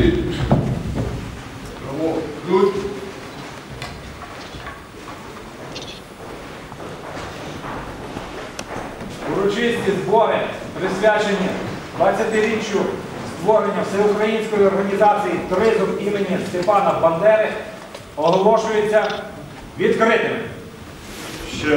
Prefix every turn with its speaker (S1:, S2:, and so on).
S1: ти. Тому ключ. Урочисті збори присвячені 20-річчю створення Всеукраїнської організації туризм імені Степана Бандери оголошуються відкритим.
S2: Ще